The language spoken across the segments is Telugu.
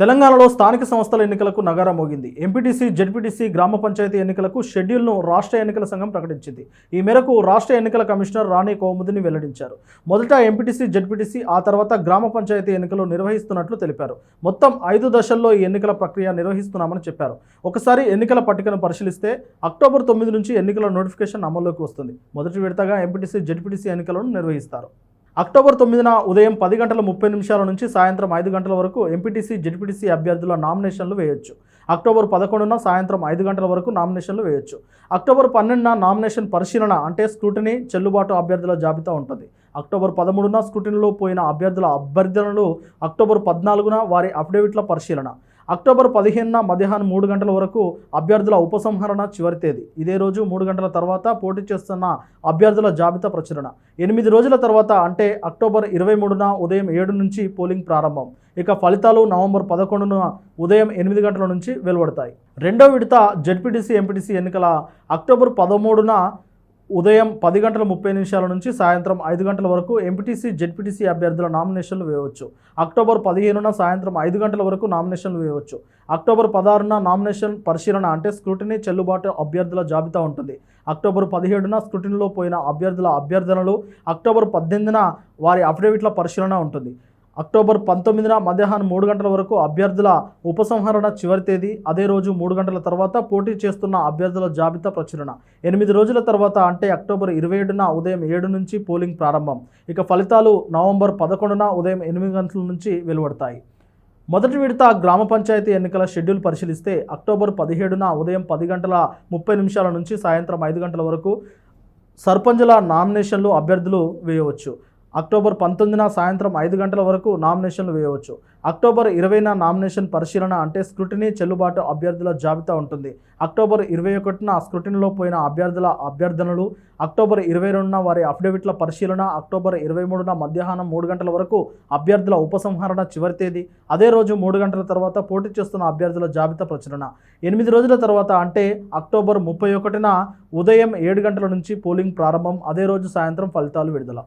తెలంగాణలో స్థానిక సంస్థల ఎన్నికలకు నగారా మోగింది. ఎంపీటీసీ జెడ్పీటీసీ గ్రామ పంచాయతీ ఎన్నికలకు షెడ్యూల్ను రాష్ట్ర ఎన్నికల సంఘం ప్రకటించింది. ఈ మేరకు రాష్ట్ర ఎన్నికల కమిషనర్ రాణి కోముదిని వెల్లడించారు. మొదట ఎంపీటీసీ జడ్పీటీసీ ఆ తర్వాత గ్రామ పంచాయతీ ఎన్నికలు నిర్వహిస్తున్నట్లు తెలిపారు. మొత్తం ఐదు దశల్లో ఈ ఎన్నికల ప్రక్రియ నిర్వహిస్తున్నామని చెప్పారు. ఒకసారి ఎన్నికల పట్టికను పరిశీలిస్తే అక్టోబర్ తొమ్మిది నుంచి ఎన్నికల నోటిఫికేషన్ అమల్లోకి వస్తుంది. మొదటి విడతగా ఎంపీటీసీ జడ్పీటీసీ ఎన్నికలను నిర్వహిస్తారు. అక్టోబర్ తొమ్మిదిన ఉదయం పది గంటల ముప్పై నిమిషాల నుంచి సాయంత్రం ఐదు గంటల వరకు ఎంపీటీసీ జెడ్పీటీసీ అభ్యర్థుల నామినేషన్లు వేయొచ్చు. అక్టోబర్ పదకొండున సాయంత్రం ఐదు గంటల వరకు నామినేషన్లు వేయొచ్చు. అక్టోబర్ పన్నెండున నామినేషన్ పరిశీలన అంటే స్క్రూటినీ చెల్లుబాటు అభ్యర్థుల జాబితా ఉంటుంది. అక్టోబర్ పదమూడున స్క్రూటినీలో పోయిన అభ్యర్థుల అభ్యర్థనలు అక్టోబర్ పద్నాలుగున వారి అఫిడవిట్ల పరిశీలన. అక్టోబర్ పదిహేనున మధ్యాహ్నం మూడు గంటల వరకు అభ్యర్థుల ఉపసంహరణ చివరి తేదీ. ఇదే రోజు మూడు గంటల తర్వాత పోటీ చేస్తున్న అభ్యర్థుల జాబితా ప్రచురణ. ఎనిమిది రోజుల తర్వాత అంటే అక్టోబర్ ఇరవై మూడున ఉదయం ఏడు నుంచి పోలింగ్ ప్రారంభం. ఇక ఫలితాలు నవంబర్ పదకొండున ఉదయం ఎనిమిది గంటల నుంచి వెలువడతాయి. రెండో విడత జడ్పీటీసీ ఎంపీటీసీ ఎన్నికల అక్టోబర్ పదమూడున ఉదయం పది గంటల ముప్పై నిమిషాల నుంచి సాయంత్రం ఐదు గంటల వరకు ఎంపీటీసీ జెడ్పీటీసీ అభ్యర్థుల నామినేషన్లు వేయవచ్చు. అక్టోబర్ పదిహేనున సాయంత్రం ఐదు గంటల వరకు నామినేషన్లు వేయవచ్చు. అక్టోబర్ పదహారున నామినేషన్ పరిశీలన అంటే స్క్రూటినీ చెల్లుబాటు అభ్యర్థుల జాబితా ఉంటుంది. అక్టోబర్ పదిహేడున స్క్రూటినీలో పోయిన అభ్యర్థుల అభ్యర్థనలు అక్టోబర్ పద్దెనిమిదిన వారి అఫిడవిట్ల పరిశీలన ఉంటుంది. అక్టోబర్ పంతొమ్మిదిన మధ్యాహ్నం మూడు గంటల వరకు అభ్యర్థుల ఉపసంహరణ చివరి తేదీ అదే రోజు మూడు గంటల తర్వాత పోటీ చేస్తున్న అభ్యర్థుల జాబితా ప్రచురణ. ఎనిమిది రోజుల తర్వాత అంటే అక్టోబర్ ఇరవై ఏడున ఉదయం ఏడు నుంచి పోలింగ్ ప్రారంభం. ఇక ఫలితాలు నవంబర్ పదకొండున ఉదయం ఎనిమిది గంటల నుంచి వెలువడతాయి. మొదటి విడత గ్రామ పంచాయతీ ఎన్నికల షెడ్యూల్ పరిశీలిస్తే అక్టోబర్ పదిహేడున ఉదయం పది గంటల ముప్పై నిమిషాల నుంచి సాయంత్రం ఐదు గంటల వరకు సర్పంచుల నామినేషన్లు అభ్యర్థులు వేయవచ్చు. అక్టోబర్ పంతొమ్మిదిన సాయంత్రం ఐదు గంటల వరకు నామినేషన్లు వేయవచ్చు. అక్టోబర్ ఇరవైన నామినేషన్ పరిశీలన అంటే స్క్రూటినీ చెల్లుబాటు అభ్యర్థుల జాబితా ఉంటుంది. అక్టోబర్ ఇరవై ఒకటిన స్క్రూటినీలో పోయిన అభ్యర్థుల అభ్యర్థనలు అక్టోబర్ ఇరవై రెండున వారి అఫిడవిట్ల పరిశీలన అక్టోబర్ ఇరవై మూడున మధ్యాహ్నం మూడు గంటల వరకు అభ్యర్థుల ఉపసంహరణ చివరి తేదీ అదే రోజు మూడు గంటల తర్వాత పోటీ చేస్తున్న అభ్యర్థుల జాబితా ప్రచురణ. ఎనిమిది రోజుల తర్వాత అంటే అక్టోబర్ ముప్పై ఒకటిన ఉదయం ఏడు గంటల నుంచి పోలింగ్ ప్రారంభం అదే రోజు సాయంత్రం ఫలితాలు విడుదల.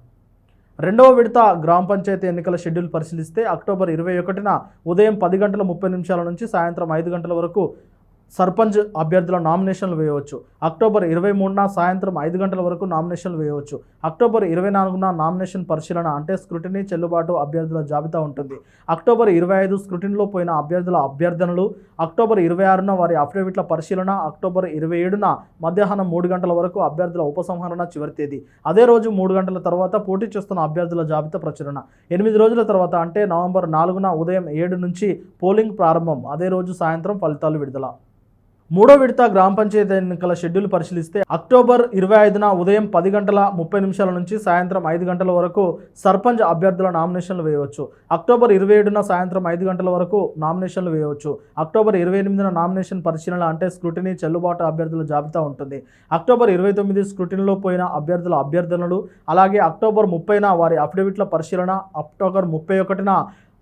రెండవ విడత గ్రామ పంచాయతీ ఎన్నికల షెడ్యూల్ పరిశీలిస్తే అక్టోబర్ ఇరవై ఒకటిన ఉదయం పది గంటల ముప్పై నిమిషాల నుంచి సాయంత్రం ఐదు గంటల వరకు సర్పంచ్ అభ్యర్థుల నామినేషన్లు వేయవచ్చు. అక్టోబర్ ఇరవై మూడున సాయంత్రం ఐదు గంటల వరకు నామినేషన్లు వేయవచ్చు. అక్టోబర్ ఇరవై నాలుగున నామినేషన్ పరిశీలన అంటే స్క్రూటినీ చెల్లుబాటు అభ్యర్థుల జాబితా ఉంటుంది. అక్టోబర్ ఇరవై ఐదు స్క్రూటినీలో పోయిన అభ్యర్థుల అభ్యర్థనలు అక్టోబర్ ఇరవై ఆరున వారి అఫిడవిట్ల పరిశీలన అక్టోబర్ ఇరవై ఏడున మధ్యాహ్నం మూడు గంటల వరకు అభ్యర్థుల ఉపసంహరణ చివరి తేదీ అదే రోజు మూడు గంటల తర్వాత పోటీ చేస్తున్న అభ్యర్థుల జాబితా ప్రచురణ. ఎనిమిది రోజుల తర్వాత అంటే నవంబర్ నాలుగున ఉదయం ఏడు నుంచి పోలింగ్ ప్రారంభం అదే రోజు సాయంత్రం ఫలితాలు విడుదల. మూడో విడత గ్రామ పంచాయతీ ఎన్నికల షెడ్యూల్ పరిశీలిస్తే అక్టోబర్ ఇరవై ఐదున ఉదయం పది గంటల ముప్పై నిమిషాల నుంచి సాయంత్రం ఐదు గంటల వరకు సర్పంచ్ అభ్యర్థుల నామినేషన్లు వేయవచ్చు. అక్టోబర్ ఇరవై ఏడున సాయంత్రం ఐదు గంటల వరకు నామినేషన్లు వేయవచ్చు. అక్టోబర్ ఇరవై ఎనిమిదిన నామినేషన్ పరిశీలన అంటే స్క్రూటినీ చెల్లుబాటు అభ్యర్థుల జాబితా ఉంటుంది. అక్టోబర్ ఇరవై తొమ్మిది స్క్రూటినీలో పోయిన అభ్యర్థుల అభ్యర్థనలు అలాగే అక్టోబర్ ముప్పైన వారి అఫిడవిట్ల పరిశీలన అక్టోబర్ ముప్పై ఒకటిన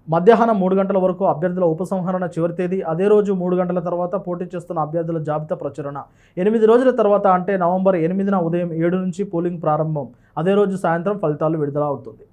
మధ్యాహ్నం మూడు గంటల వరకు అభ్యర్థుల ఉపసంహరణ చివరి తేదీ అదే రోజు మూడు గంటల తర్వాత పోటీ చేస్తున్న అభ్యర్థుల జాబితా ప్రచురణ. ఎనిమిది రోజుల తర్వాత అంటే నవంబర్ ఎనిమిదిన ఉదయం ఏడు నుంచి పోలింగ్ ప్రారంభం. అదే రోజు సాయంత్రం ఫలితాలు విడుదల అవుతుంది